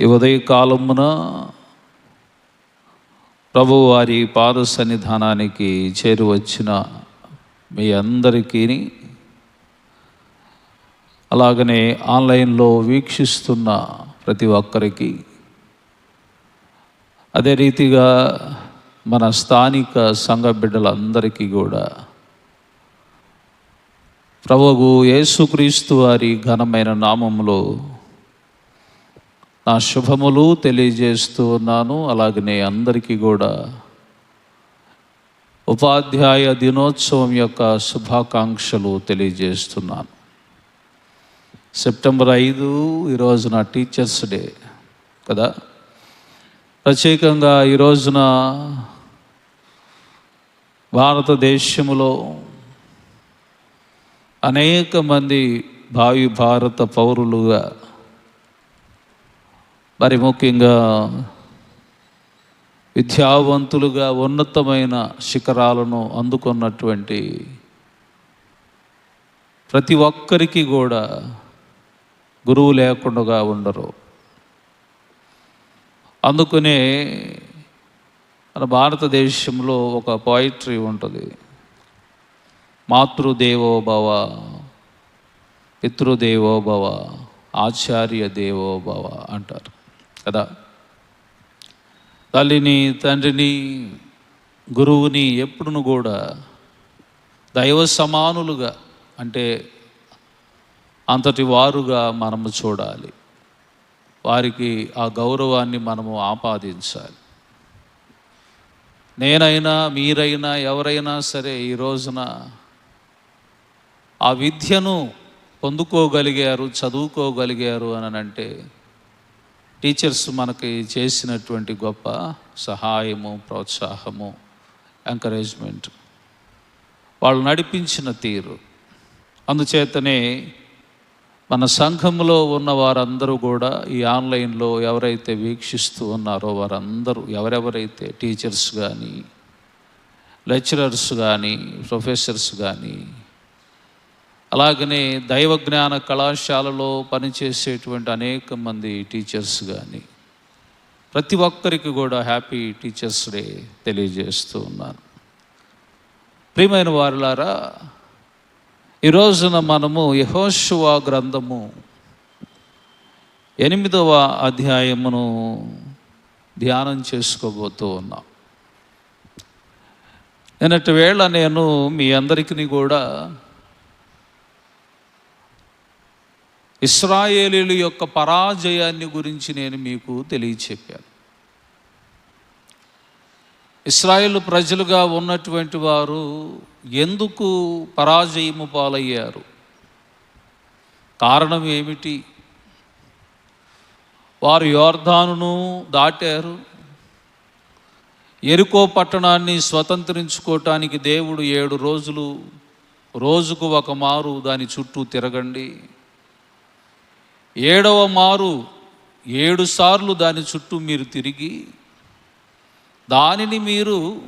ఈ ఉదయకాలమున ప్రభు వారి పాద సన్నిధానానికి చేరువచ్చిన మీ అందరికీ అలాగనే ఆన్లైన్లో వీక్షిస్తున్న ప్రతి ఒక్కరికి అదే రీతిగా మన స్థానిక సంఘ బిడ్డలందరికీ కూడా ప్రభువు యేసుక్రీస్తు వారి ఘనమైన నామంలో నా శుభములు తెలియజేస్తూ ఉన్నాను. అలాగనే అందరికీ కూడా. ఉపాధ్యాయ దినోత్సవం యొక్క శుభాకాంక్షలు తెలియజేస్తున్నాను. సెప్టెంబర్ ఐదు ఈరోజున టీచర్స్ డే కదా. ప్రత్యేకంగా ఈరోజున భారతదేశంలో అనేక మంది భావి భారత పౌరులుగా మరి ముఖ్యంగా విద్యావంతులుగా ఉన్నతమైన శిఖరాలను అందుకున్నటువంటి ప్రతి ఒక్కరికి కూడా గురువు లేకుండా ఉండరు. అందుకనే మన భారతదేశంలో ఒక పోయిట్రీ ఉంటుంది. మాతృదేవోభవ పితృదేవోభవ ఆచార్య దేవోభవ అంటారు. కదా? తల్లిని తండ్రిని గురువుని ఎప్పుడును కూడా దైవ సమానులుగా అంటే అంతటి వారుగా మనము చూడాలి. వారికి ఆ గౌరవాన్ని మనము ఆపాదించాలి. నేనైనా మీరైనా ఎవరైనా సరే ఈ రోజున ఆ విద్యను పొందుకోగలిగారు చదువుకోగలిగారు అని అంటే టీచర్స్ మనకి చేసినటువంటి గొప్ప సహాయము ప్రోత్సాహము ఎంకరేజ్మెంట్ వాళ్ళు నడిపించిన తీరు. అందుచేతనే మన సంఘంలో ఉన్న వారందరూ కూడా ఈ ఆన్లైన్లో ఎవరైతే వీక్షిస్తూ ఉన్నారో వారందరూ ఎవరెవరైతే టీచర్స్ కానీ లెక్చరర్స్ కానీ ప్రొఫెసర్స్ కానీ అలాగనే దైవజ్ఞాన కళాశాలలో పనిచేసేటువంటి అనేక మంది టీచర్స్ కానీ ప్రతి ఒక్కరికి కూడా హ్యాపీ టీచర్స్ డే తెలియజేస్తూ ఉన్నాను. ప్రియమైన వారులారా ఈరోజున మనము యహోశువా గ్రంథము ఎనిమిదవ అధ్యాయమును ధ్యానం చేసుకోబోతూ ఉన్నాం. నిన్నటి వేళ నేను మీ అందరికీ కూడా ఇస్రాయేలీల యొక్క పరాజయాన్ని గురించి నేను మీకు తెలియచెప్పాను. ఇస్రాయేల్ ప్రజలుగా ఉన్నటువంటి వారు ఎందుకు పరాజయము పాలయ్యారు? కారణం ఏమిటి? వారు యోర్ధానును దాటారు. ఎరుకో పట్టణాన్ని స్వతంత్రించుకోవటానికి దేవుడు ఏడు రోజులు రోజుకు ఒక మారు దాని చుట్టూ తిరగండి. ఏడవ మారు ఏడు సార్లు దాని చుట్టూ మీరు తిరిగి దానిని మీరు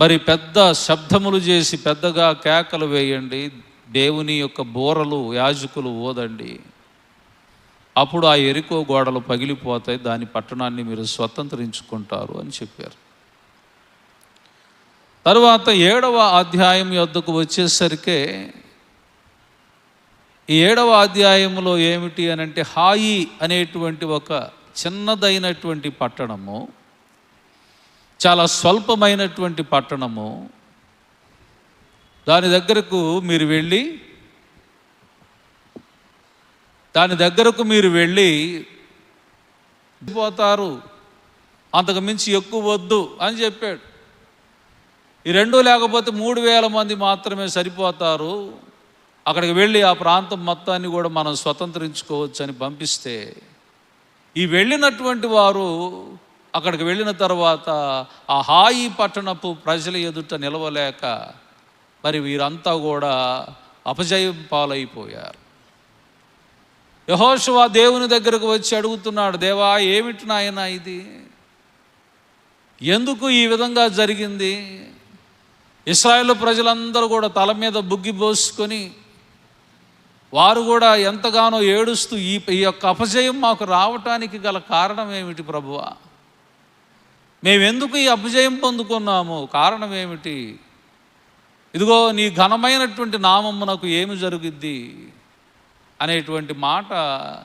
మరి పెద్ద శబ్దములు చేసి పెద్దగా కేకలు వేయండి దేవుని యొక్క బోరలు యాజకులు ఓదండి. అప్పుడు ఆ ఎరుకో గోడలు పగిలిపోతాయి దాని పట్టణాన్ని మీరు స్వతంత్రించుకుంటారు అని చెప్పారు. తరువాత ఏడవ అధ్యాయం యొద్దకు వచ్చేసరికే ఈ ఏడవ అధ్యాయంలో ఏమిటి అని అంటే హాయి అనేటువంటి ఒక చిన్నదైనటువంటి పట్టణము చాలా స్వల్పమైనటువంటి పట్టణము. దాని దగ్గరకు మీరు వెళ్ళి దాని దగ్గరకు మీరు వెళ్ళి పోతారు. అంతకు మించి ఎక్కువ వద్దు అని చెప్పాడు. ఈ రెండు లేకపోతే మూడు వేల మంది మాత్రమే సరిపోతారు. అక్కడికి వెళ్ళి ఆ ప్రాంతం మొత్తాన్ని కూడా మనం స్వతంత్రించుకోవచ్చు అని పంపిస్తే ఈ వెళ్ళినటువంటి వారు అక్కడికి వెళ్ళిన తర్వాత ఆ హాయి పట్టణపు ప్రజల ఎదుట నిలవలేక మరి వీరంతా కూడా అపజయం పాలైపోయారు. యహోశువా దేవుని దగ్గరకు వచ్చి అడుగుతున్నాడు దేవా ఏమిటి నాయన ఇది? ఎందుకు ఈ విధంగా జరిగింది? ఇస్రాయేల్ ప్రజలందరూ కూడా తల మీద బుగ్గి పోసుకొని వారు కూడా ఎంతగానో ఏడుస్తూ ఈ ఈ యొక్క అపజయం మాకు రావటానికి గల కారణం ఏమిటి ప్రభువా? మేమెందుకు ఈ అపజయం పొందుకున్నాము? కారణం ఏమిటి? ఇదిగో నీ ఘనమైనటువంటి నామమునకు ఏమి జరుగుద్ది? అనేటువంటి మాట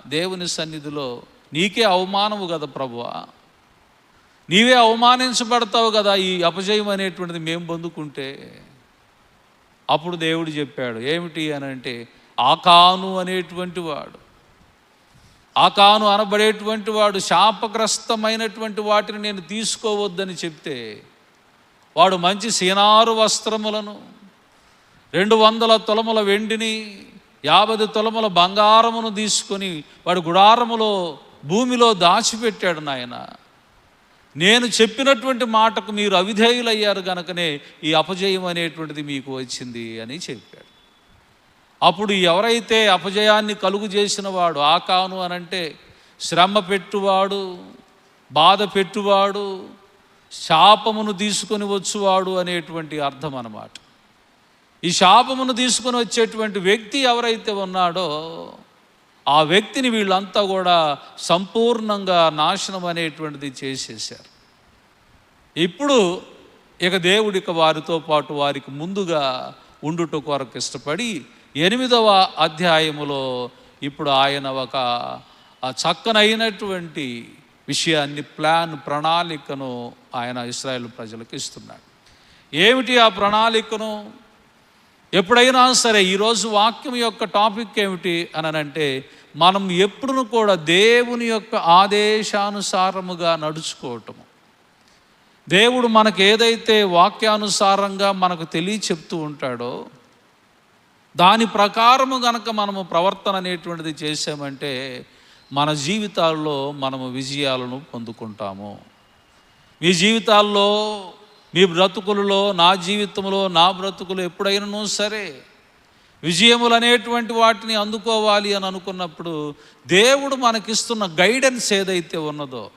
దేవుని సన్నిధిలో నీకే అవమానము కదా ప్రభువా? నీవే అవమానించబడతావు కదా ఈ అపజయం అనేటువంటిది మేము పొందుకుంటే? అప్పుడు దేవుడు చెప్పాడు ఏమిటి అని అంటే ఆకాను అనేటువంటి వాడు. ఆకాను అనబడేటువంటి వాడు శాపగ్రస్తమైనటువంటి వాటిని నేను తీసుకోవద్దని చెప్తే వాడు మంచి సీనారు వస్త్రములను రెండు వందల తులముల వెండిని యాభై తులముల బంగారమును తీసుకొని వాడు గుడారములో భూమిలో దాచిపెట్టాడు నాయన. నేను చెప్పినటువంటి మాటకు మీరు అవిధేయులయ్యారు గనుకనే ఈ అపజయం అనేటువంటిది మీకు వచ్చింది అని చెప్పాడు. అప్పుడు ఎవరైతే అపజయాన్ని కలుగు చేసిన వాడు ఆకాను అనంటే శ్రమ పెట్టువాడు బాధ పెట్టువాడు శాపమును తీసుకొని వచ్చువాడు అనేటువంటి అర్థం అన్నమాట. ఈ శాపమును తీసుకొని వచ్చేటువంటి వ్యక్తి ఎవరైతే ఉన్నాడో ఆ వ్యక్తిని వీళ్ళంతా కూడా సంపూర్ణంగా నాశనం అనేటువంటిది చేసేసారు ఇప్పుడు ఇక దేవుడిక వారితో పాటు వారికి ముందుగా ఉండుట కొరకు ఇష్టపడి ఎనిమిదవ అధ్యాయములో ఇప్పుడు ఆయన ఒక చక్కనైనటువంటి విషయాన్ని ప్లాన్ ప్రణాళికను ఆయన ఇస్రాయేల్ ప్రజలకు ఇస్తున్నాడు. ఏమిటి ఆ ప్రణాళికను? ఎప్పుడైనా సరే ఈరోజు వాక్యం యొక్క టాపిక్ ఏమిటి అని అంటే మనం ఎప్పుడును కూడా దేవుని యొక్క ఆదేశానుసారముగా నడుచుకోవటము. దేవుడు మనకు ఏదైతే వాక్యానుసారంగా మనకు తెలియ చెప్తూ ఉంటాడో దాని ప్రకారము గనక మనము ప్రవర్తన అనేటువంటిది చేసామంటే మన జీవితాల్లో మనము విజయాలను పొందుకుంటాము. మీ జీవితాల్లో మీ బ్రతుకులలో నా జీవితంలో నా బ్రతుకులు ఎప్పుడైనాను సరే విజయములు అనేటువంటి వాటిని అందుకోవాలి అని అనుకున్నప్పుడు దేవుడు మనకిస్తున్న గైడెన్స్ ఏదైతే ఉన్నదో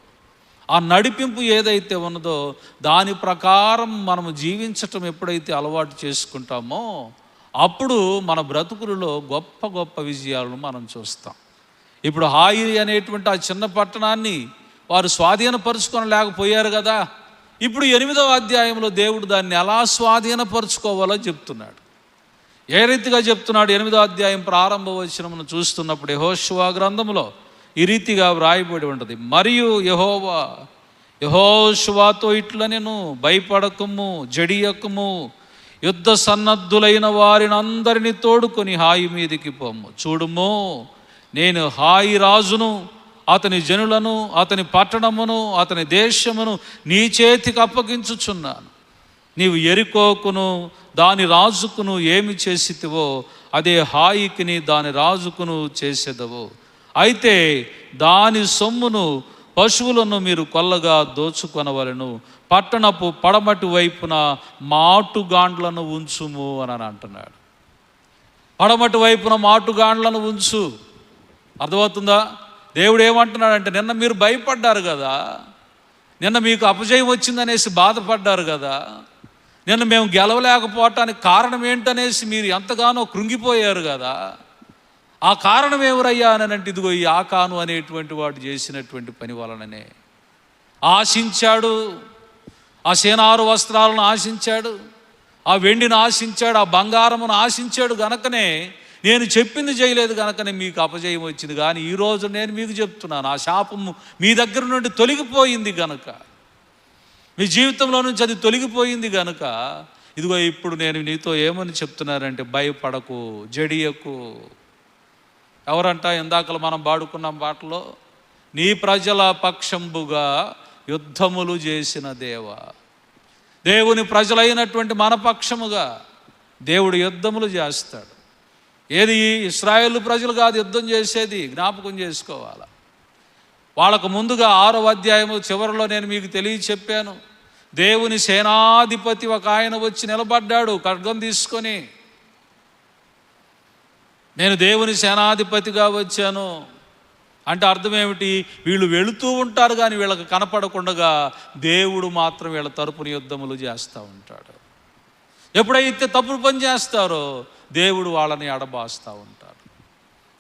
ఆ నడిపింపు ఏదైతే ఉన్నదో దాని ప్రకారం మనము జీవించటం ఎప్పుడైతే అలవాటు చేసుకుంటామో అప్పుడు మన బ్రతుకులలో గొప్ప గొప్ప విజయాలను మనం చూస్తాం. ఇప్పుడు హాయి అనేటువంటి ఆ చిన్న పట్టణాన్ని వారు స్వాధీనపరుచుకొని లేకపోయారు కదా. ఇప్పుడు ఎనిమిదవ అధ్యాయంలో దేవుడు దాన్ని ఎలా స్వాధీనపరుచుకోవాలో చెప్తున్నాడు. ఏ రీతిగా చెప్తున్నాడు? ఎనిమిదో అధ్యాయం ప్రారంభ వచనమును చూస్తున్నప్పుడు యహోశివా గ్రంథంలో ఈ రీతిగా వ్రాయబడి ఉంటుంది. మరియు యహోవా యహోశివాతో ఇట్ల నేను భయపడకము జడియకము యుద్ధ సన్నద్ధులైన వారిని అందరినీ తోడుకొని హాయి మీదికి పోము. చూడుము నేను హాయి రాజును అతని జనులను అతని పట్టణమును అతని దేశమును నీ చేతికి అప్పగించుచున్నాను. నీవు ఎరుకోకును దాని రాజుకును ఏమి చేసితివో అదే హాయికిని దాని రాజుకును చేసేదవో. అయితే దాని సొమ్మును పశువులను మీరు కొల్లగా దోచుకొనవలను. పట్టణపు పడమటి వైపున మాటుగాండ్లను ఉంచుము అని అంటున్నాడు. పడమటి వైపున మాటుగాండ్లను ఉంచు. అర్థమవుతుందా? దేవుడు ఏమంటున్నాడంటే నిన్న మీరు భయపడ్డారు కదా. నిన్న మీకు అపజయం వచ్చిందనేసి బాధపడ్డారు కదా. నిన్న మేము గెలవలేకపోవటానికి కారణం ఏంటనేసి మీరు ఎంతగానో కృంగిపోయారు కదా. ఆ కారణం ఎవరయ్యా అనంటే ఇదిగో ఈ ఆకాను అనేటువంటి వాడు చేసినటువంటి పని వలననే. ఆశించాడు ఆ సేనారు వస్త్రాలను ఆశించాడు ఆ వెండిని ఆశించాడు ఆ బంగారమును ఆశించాడు గనకనే. నేను చెప్పింది చేయలేదు కనుకనే మీకు అపజయం వచ్చింది. కానీ ఈరోజు నేను మీకు చెప్తున్నాను ఆ శాపము మీ దగ్గర నుండి తొలగిపోయింది గనక. మీ జీవితంలో నుంచి అది తొలగిపోయింది గనుక ఇదిగో ఇప్పుడు నేను నీతో ఏమని చెప్తున్నానంటే భయపడకు జడియకు ఎవరంట? ఇందాకలు మనం పాడుకున్నాం పాటలో నీ ప్రజల పక్షంబుగా యుద్ధములు చేసిన దేవ. దేవుని ప్రజలైనటువంటి మన పక్షముగా దేవుడు యుద్ధములు చేస్తాడు. ఏది? ఇస్రాయేల్ ప్రజలు కాదు యుద్ధం చేసేది. జ్ఞాపకం చేసుకోవాలి? వాళ్ళకు ముందుగా ఆరో అధ్యాయము చివరిలో నేను మీకు తెలియ చెప్పాను దేవుని సేనాధిపతి ఒక ఆయన వచ్చి నిలబడ్డాడు ఖడ్గం తీసుకొని. నేను దేవుని సేనాధిపతిగా వచ్చాను. అంటే అర్థం ఏమిటి? వీళ్ళు వెళుతూ ఉంటారు కానీ వీళ్ళకి కనపడకుండా దేవుడు మాత్రం వీళ్ళ తరపున యుద్ధములు చేస్తూ ఉంటాడు. ఎప్పుడైతే తప్పుడు పని చేస్తారో దేవుడు వాళ్ళని అడబాస్తూ ఉంటాడు.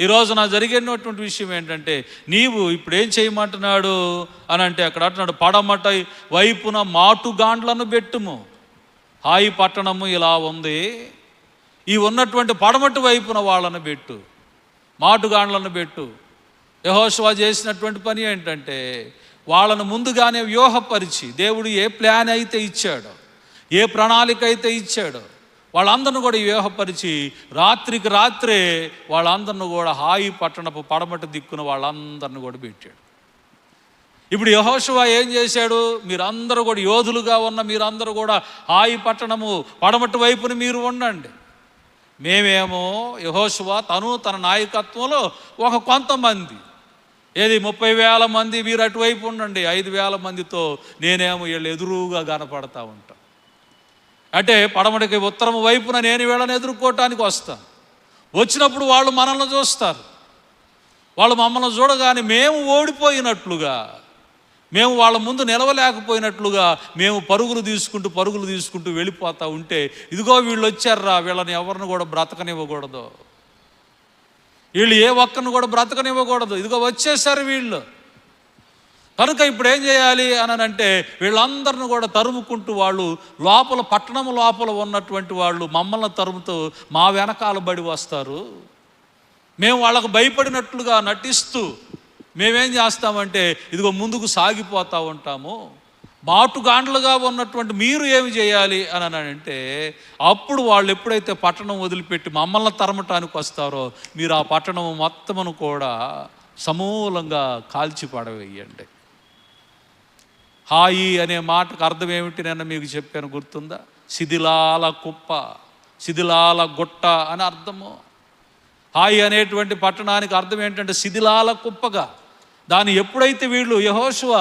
ఈరోజు నా జరిగినటువంటి విషయం ఏంటంటే నీవు ఇప్పుడు ఏం చేయమంటున్నాడు? అని అంటే అక్కడ అంటున్నాడు పడమట వైపున మాటుగాండ్లను పెట్టుము. హాయి పట్టణము ఇలా ఉంది. ఈ ఉన్నటువంటి పడమటి వైపున వాళ్ళను పెట్టు. మాటుగాండ్లను పెట్టు. యహోశివా చేసినటువంటి పని ఏంటంటే వాళ్ళను ముందుగానే వ్యూహపరిచి దేవుడు ఏ ప్లాన్ అయితే ఇచ్చాడో ఏ ప్రణాళిక అయితే ఇచ్చాడో వాళ్ళందరిని కూడా వ్యూహపరిచి రాత్రికి రాత్రే వాళ్ళందరిని కూడా హాయి పట్టణపు పడమటి దిక్కున వాళ్ళందరిని కూడా పెట్టాడు. ఇప్పుడు యహోశివా ఏం చేశాడు? మీరందరూ కూడా యోధులుగా ఉన్న మీరందరూ కూడా హాయి పట్టణము పడమటి వైపున మీరు ఉండండి. మేమేమో యహోశువ తను తన నాయకత్వంలో ఒక కొంతమంది. ఏది ముప్పై వేల మంది మీరు అటువైపు ఉండండి ఐదు వేల మందితో నేనేమో వీళ్ళు ఎదురుగా కనపడతా ఉంటా. అంటే పడమటికి ఉత్తరం వైపున నేను వీళ్ళని ఎదుర్కోవటానికి వస్తాను వచ్చినప్పుడు వాళ్ళు మనల్ని చూస్తారు. వాళ్ళు మమ్మల్ని చూడగానే మేము ఓడిపోయినట్లుగా మేము వాళ్ళ ముందు నిలవలేకపోయినట్లుగా మేము పరుగులు తీసుకుంటూ పరుగులు తీసుకుంటూ వెళ్ళిపోతూ ఉంటే ఇదిగో వీళ్ళు వచ్చారా వీళ్ళని ఎవరిని కూడా బ్రతకనివ్వకూడదు. వీళ్ళు ఏ ఒక్కరిని కూడా బ్రతకనివ్వకూడదు. ఇదిగో వచ్చేసారు వీళ్ళు. కనుక ఇప్పుడు ఏం చేయాలి అని అంటే వీళ్ళందరిని కూడా తరుముకుంటూ వాళ్ళు లోపల పట్టణం లోపల ఉన్నటువంటి వాళ్ళు మమ్మల్ని తరుముతూ మా వెనకాల బడి వస్తారు. మేము వాళ్ళకు భయపడినట్లుగా నటిస్తూ మేమేం చేస్తామంటే ఇదిగో ముందుకు సాగిపోతూ ఉంటాము. మాటుగాండ్లుగా ఉన్నటువంటి మీరు ఏమి చేయాలి అని అంటే అప్పుడు వాళ్ళు ఎప్పుడైతే పట్టణం వదిలిపెట్టి మమ్మల్ని తరమటానికి వస్తారో మీరు ఆ పట్టణం మొత్తమును కూడా సమూలంగా కాల్చి పడవేయండి. హాయి అనే మాటకు అర్థం ఏమిటి నేను మీకు చెప్పాను గుర్తుందా? శిథిలాల కుప్ప శిథిలాల గుట్ట అని అర్థము. హాయి అనేటువంటి పట్టణానికి అర్థం ఏంటంటే శిథిలాల కుప్పగా. దాన్ని ఎప్పుడైతే వీళ్ళు యహోశువ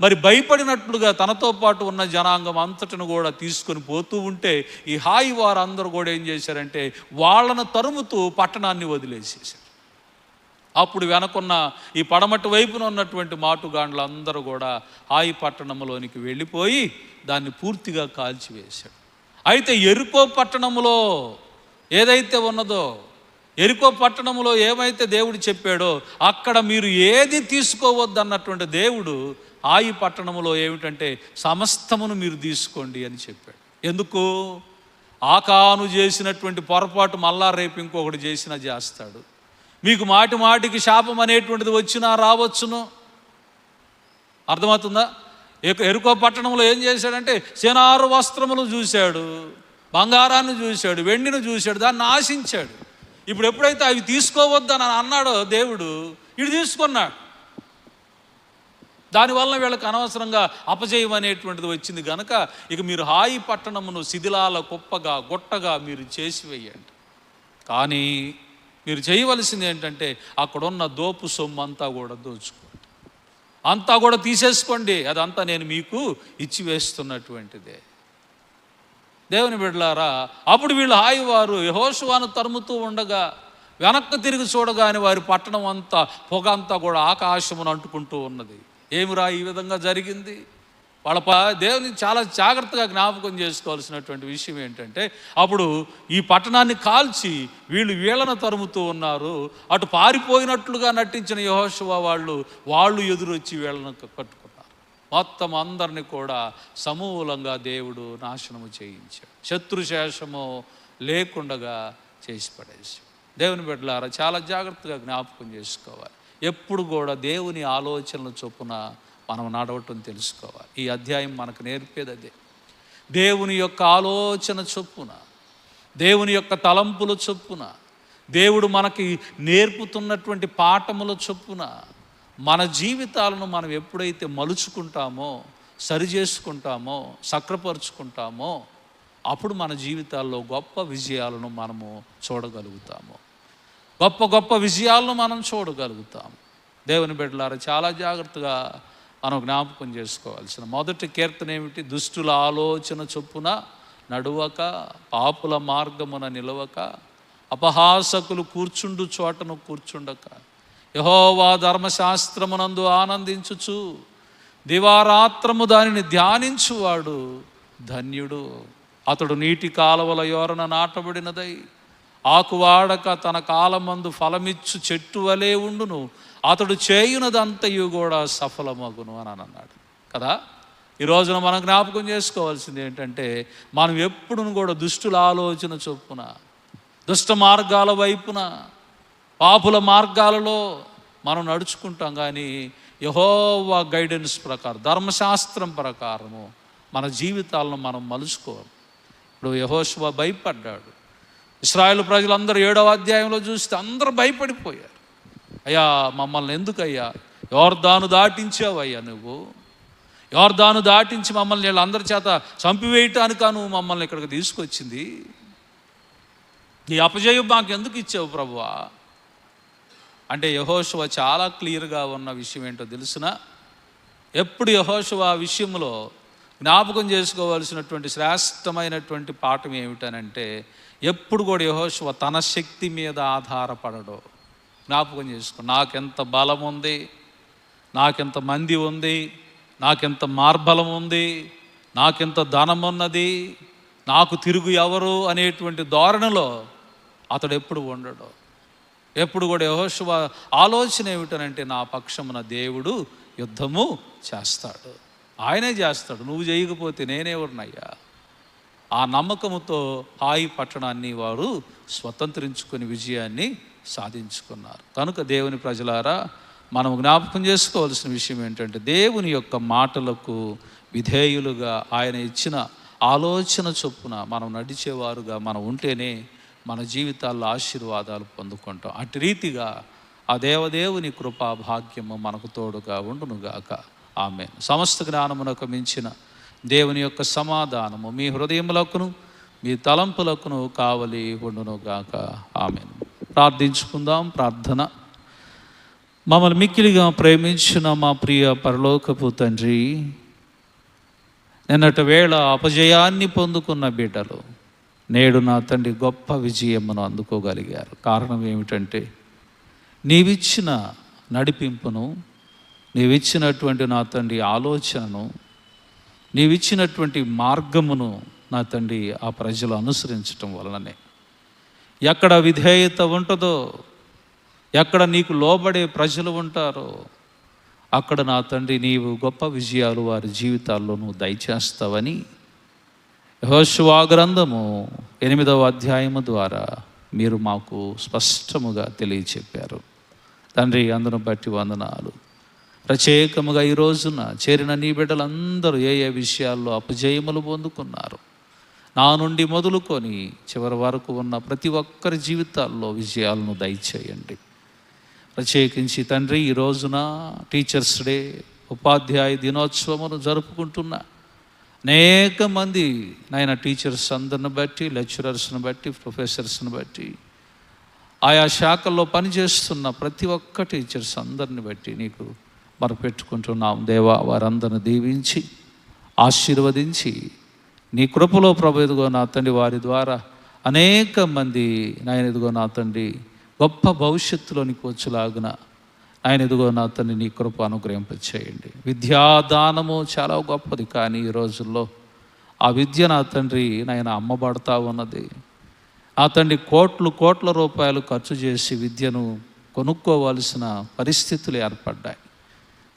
మరి భయపడినట్లుగా తనతో పాటు ఉన్న జనాంగం అంతటిని కూడా తీసుకొని పోతూ ఉంటే ఈ హాయి వారందరూ కూడా ఏం చేశారంటే వాళ్ళను తరుముతూ పట్టణాన్ని వదిలేసేసారు అప్పుడు వెనకున్న ఈ పడమటి వైపున ఉన్నటువంటి మాటుగాండ్లు అందరూ కూడా హాయి పట్టణంలోనికి వెళ్ళిపోయి దాన్ని పూర్తిగా కాల్చివేశాడు అయితే ఎరుకో పట్టణంలో ఏదైతే ఉన్నదో ఎరుకో పట్టణంలో ఏమైతే దేవుడు చెప్పాడో అక్కడ మీరు ఏది తీసుకోవద్దు అన్నటువంటి దేవుడు ఆయి పట్టణంలో ఏమిటంటే సమస్తమును మీరు తీసుకోండి అని చెప్పాడు. ఎందుకు? ఆకాను చేసినటువంటి పొరపాటు మళ్ళా రేపు ఇంకొకటి చేసినా చేస్తాడు. మీకు మాటి మాటికి శాపం అనేటువంటిది వచ్చినా రావచ్చును. అర్థమవుతుందా? ఎక- ఎరుకో పట్టణంలో ఏం చేశాడంటే సినారు వస్త్రములు చూశాడు బంగారాన్ని చూశాడు వెండిని చూశాడు దాన్ని ఆశించాడు ఇప్పుడు ఎప్పుడైతే అవి తీసుకోవద్దని అన్నాడో దేవుడు ఇటు తీసుకున్నాడు. దానివల్ల వీళ్ళకి అనవసరంగా అపజయం అనేటువంటిది వచ్చింది కనుక ఇక మీరు హాయి పట్టణమును శిథిలాల కుప్పగా గుట్టగా మీరు చేసివేయండి. కానీ మీరు చేయవలసింది ఏంటంటే అక్కడున్న దోపు సొమ్ము అంతా కూడా దోచుకోండి. అంతా కూడా తీసేసుకోండి. అదంతా నేను మీకు ఇచ్చి వేస్తున్నటువంటిదే దేవుని బిడ్డలారా అప్పుడు వీళ్ళు హాయి వారు యహోశువాను తరుముతూ ఉండగా వెనక్కి తిరిగి చూడగానే వారి పట్టణం అంతా పొగ అంతా కూడా ఆకాశమును అంటుకుంటూ ఉన్నది. ఏమిరా ఈ విధంగా జరిగింది? వాళ్ళ దేవుని చాలా జాగ్రత్తగా జ్ఞాపకం చేసుకోవాల్సినటువంటి విషయం ఏంటంటే అప్పుడు ఈ పట్టణాన్ని కాల్చి వీళ్ళు వీళ్ళను తరుముతూ ఉన్నారు. అటు పారిపోయినట్లుగా నటించిన యహోశివ వాళ్ళు వాళ్ళు ఎదురొచ్చి వీళ్ళను కట్టుకు మొత్తం అందరిని కూడా సమూలంగా దేవుడు నాశనము చేయించాడు. శత్రుశేషము లేకుండగా చేసి పడేసి దేవుని బిడ్డలారా చాలా జాగ్రత్తగా జ్ఞాపకం చేసుకోవాలి. ఎప్పుడు కూడా దేవుని ఆలోచనల చొప్పున మనం నడవటం తెలుసుకోవాలి. ఈ అధ్యాయం మనకు నేర్పేది అదే. దేవుని యొక్క ఆలోచన చొప్పున దేవుని యొక్క తలంపుల చొప్పున దేవుడు మనకి నేర్పుతున్నటువంటి పాఠముల చొప్పున మన జీవితాలను మనం ఎప్పుడైతే మలుచుకుంటామో సరి చేసుకుంటామో సక్రపరుచుకుంటామో అప్పుడు మన జీవితాల్లో గొప్ప విజయాలను మనము చూడగలుగుతాము. గొప్ప గొప్ప విజయాలను మనం చూడగలుగుతాము. దేవుని బిడ్డలారా చాలా జాగ్రత్తగా మనం జ్ఞాపకం చేసుకోవాల్సిన మొదటి కీర్తన ఏమిటి? దుష్టుల ఆలోచన చొప్పున నడువక పాపుల మార్గమున నిలవక అపహాసకులు కూర్చుండు చోటను కూర్చుండక. యహోవా ధర్మశాస్త్రమునందు ఆనందించుచు దివారాత్రము దానిని ధ్యానించువాడు ధన్యుడు. అతడు నీటి కాలువల యోరన నాటబడినదై ఆకువాడక తన కాలమందు ఫలమిచ్చు చెట్టు వలె ఉండును. అతడు చేయునదంతయు కూడా సఫలమగును అని అన్నాడు. కదా? ఈ రోజున మనం జ్ఞాపకం చేసుకోవాల్సింది ఏంటంటే మనం ఎప్పుడును కూడా దుష్టుల ఆలోచన చొప్పున దుష్ట మార్గాల వైపున పాపుల మార్గాలలో మనం నడుచుకుంటాం కానీ యహోవా గైడెన్స్ ప్రకారం ధర్మశాస్త్రం ప్రకారము మన జీవితాలను మనం మలుచుకోవాలి. ఇప్పుడు యహోశివ భయపడ్డాడు. ఇస్రాయేల్ ప్రజలందరూ ఏడవ అధ్యాయంలో చూస్తే అందరూ భయపడిపోయారు. అయ్యా మమ్మల్ని ఎందుకయ్యా? ఎవరిదాను దాటించావయ్యా నువ్వు? ఎవరిదాను దాటించి మమ్మల్ని వీళ్ళందరి చేత చంపివేయటానికా నువ్వు మమ్మల్ని ఇక్కడికి తీసుకొచ్చింది. ఈ అపజయం మాకు ఎందుకు ఇచ్చావు ప్రభువా? అంటే యహోశువ చాలా క్లియర్గా ఉన్న విషయం ఏంటో తెలుసునా? ఎప్పుడు యహోశువ ఆ విషయంలో జ్ఞాపకం చేసుకోవాల్సినటువంటి శ్రేష్టమైనటువంటి పాఠం ఏమిటనంటే ఎప్పుడు కూడా యహోశువ తన శక్తి మీద ఆధారపడడు. జ్ఞాపకం చేసుకో నాకెంత బలం ఉంది నాకెంత మంది ఉంది నాకెంత మార్బలం ఉంది నాకెంత ధనం ఉన్నది నాకు తిరుగు ఎవరు అనేటువంటి ధోరణిలో అతడు ఎప్పుడు ఉండడు. ఎప్పుడు కూడా యహోశువ ఆలోచన ఏమిటనంటే నా పక్షమున దేవుడు యుద్ధము చేస్తాడు. ఆయనే చేస్తాడు. నువ్వు చేయకపోతే నేనెవరినయ్యా? ఆ నమ్మకముతో హాయి పట్టణాన్ని వారు స్వతంత్రించుకుని విజయాన్ని సాధించుకున్నారు. కనుక దేవుని ప్రజలారా మనం జ్ఞాపకం చేసుకోవాల్సిన విషయం ఏంటంటే దేవుని యొక్క మాటలకు విధేయులుగా ఆయన ఇచ్చిన ఆలోచన చొప్పున మనం నడిచేవారుగా మనం ఉంటేనే మన జీవితాల్లో ఆశీర్వాదాలు పొందుకుంటాం. అటు రీతిగా ఆ దేవదేవుని కృపా భాగ్యము మనకు తోడుగా ఉండునుగాక. ఆమె సమస్త జ్ఞానమునకు మించిన దేవుని యొక్క సమాధానము మీ హృదయములకును మీ తలంపులకును కావలి ఉండునుగాక. ఆమె ప్రార్థించుకుందాం. ప్రార్థన. మమ్మల్ని మిక్కిలిగా ప్రేమించిన మా ప్రియ పరలోకపు తండ్రి నిన్నటి వేళ అపజయాన్ని పొందుకున్న బిడ్డలు నేడు నా తండ్రి గొప్ప విజయమును అందుకోగలిగారు. కారణం ఏమిటంటే నీవిచ్చిన నడిపింపును నీవిచ్చినటువంటి నా తండ్రి ఆలోచనను నీవిచ్చినటువంటి మార్గమును నా తండ్రి ఆ ప్రజలు అనుసరించటం వలననే. ఎక్కడ విధేయత ఉంటుందో ఎక్కడ నీకు లోబడే ప్రజలు ఉంటారో అక్కడ నా తండ్రి నీవు గొప్ప విజయాలు వారి జీవితాల్లో నువ్వు దయచేస్తావని యహోశువా గ్రంథము ఎనిమిదవ అధ్యాయము ద్వారా మీరు మాకు స్పష్టముగా తెలియచెప్పారు. తండ్రి అందును బట్టి వందనాలు. ప్రత్యేకముగా ఈ రోజున చేరిన నీ బిడ్డలందరూ ఏ ఏ విషయాల్లో అపజయములు పొందుకున్నారు? నా నుండి మొదలుకొని చివరి వరకు ఉన్న ప్రతి ఒక్కరి జీవితాల్లో విజయాలను దయచేయండి. ప్రత్యేకించి తండ్రి ఈ రోజున టీచర్స్ డే ఉపాధ్యాయ దినోత్సవమును జరుపుకుంటున్న అనేక మంది నాయన టీచర్స్ అందరిని బట్టి లెక్చరర్స్ని బట్టి ప్రొఫెసర్స్ని బట్టి ఆయా శాఖల్లో పనిచేస్తున్న ప్రతి ఒక్క టీచర్స్ అందరిని బట్టి నీకు మరపెట్టుకుంటున్నాం. దేవా వారందరిని దీవించి ఆశీర్వదించి నీ కృపలో ప్రభు ఎదుగో నా తండ్రి వారి ద్వారా అనేక మంది నాయన ఎదుగో నా తండ్రి గొప్ప భవిష్యత్తులోనికి వచ్చేలాగున ఆయన ఎదుగో నా తండ్రి నీ కృప అనుగ్రహింపచేయండి. విద్యాదానము చాలా గొప్పది కానీ ఈ రోజుల్లో ఆ విద్య నా తండ్రి నాయన అమ్మబడతా ఉన్నది. ఆ తండ్రి కోట్లు కోట్ల రూపాయలు ఖర్చు చేసి విద్యను కొనుక్కోవాల్సిన పరిస్థితులు ఏర్పడ్డాయి.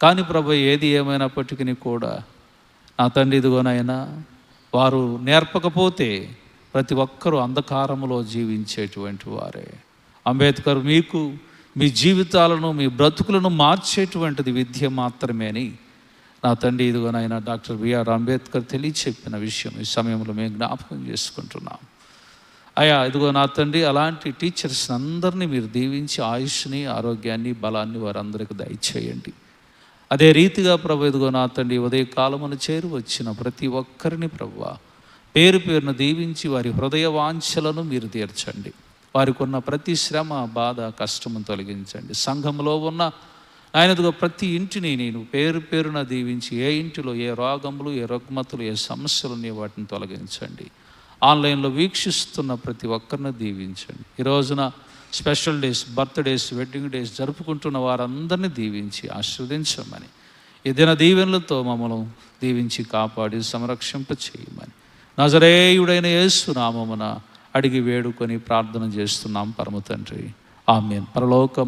కానీ ప్రభు ఏది ఏమైనప్పటికీ కూడా నా తండ్రి ఇదిగోనైనా వారు నేర్పకపోతే ప్రతి ఒక్కరూ అంధకారములో జీవించేటువంటి వారే. అంబేద్కర్ మీకు మీ జీవితాలను మీ బ్రతుకులను మార్చేటువంటిది విద్య మాత్రమే అని నా తండ్రి ఇదిగోనైనా డాక్టర్ బిఆర్ అంబేద్కర్ తెలియచెప్పిన విషయం ఈ సమయంలో మేము జ్ఞాపకం చేసుకుంటున్నాం. అయ్యా ఇదిగో నా తండ్రి అలాంటి టీచర్స్ అందరినీ మీరు దీవించి ఆయుష్ని ఆరోగ్యాన్ని బలాన్ని వారందరికీ దయచేయండి. అదే రీతిగా ప్రభు ఇదిగో నా తండ్రి ఉదయ కాలమును చేరు వచ్చిన ప్రతి ఒక్కరిని ప్రభు పేరు పేరును దీవించి వారి హృదయ వాంఛలను మీరు తీర్చండి. వారికి ఉన్న ప్రతి శ్రమ బాధ కష్టము తొలగించండి. సంఘంలో ఉన్న ఆయనదిగో ప్రతి ఇంటిని నేను పేరు పేరున దీవించి ఏ ఇంటిలో ఏ రోగములు ఏ రుగ్మతులు ఏ సమస్యలు ఉన్నాయో వాటిని తొలగించండి. ఆన్లైన్లో వీక్షిస్తున్న ప్రతి ఒక్కరిని దీవించండి. ఈ రోజున special days birthdays wedding days జరుపుకుంటున్న వారందరినీ దీవించి ఆశీర్వదించమని. ఈ దిన దీవెనలతో మమ్మల్ని దీవించి కాపాడి సంరక్షింప చేయమని నజరేయుడైన యేసు నామమున అడిగి వేడుకొని ప్రార్థన చేస్తున్నాం పరమ తండ్రి ఆమె పరలోక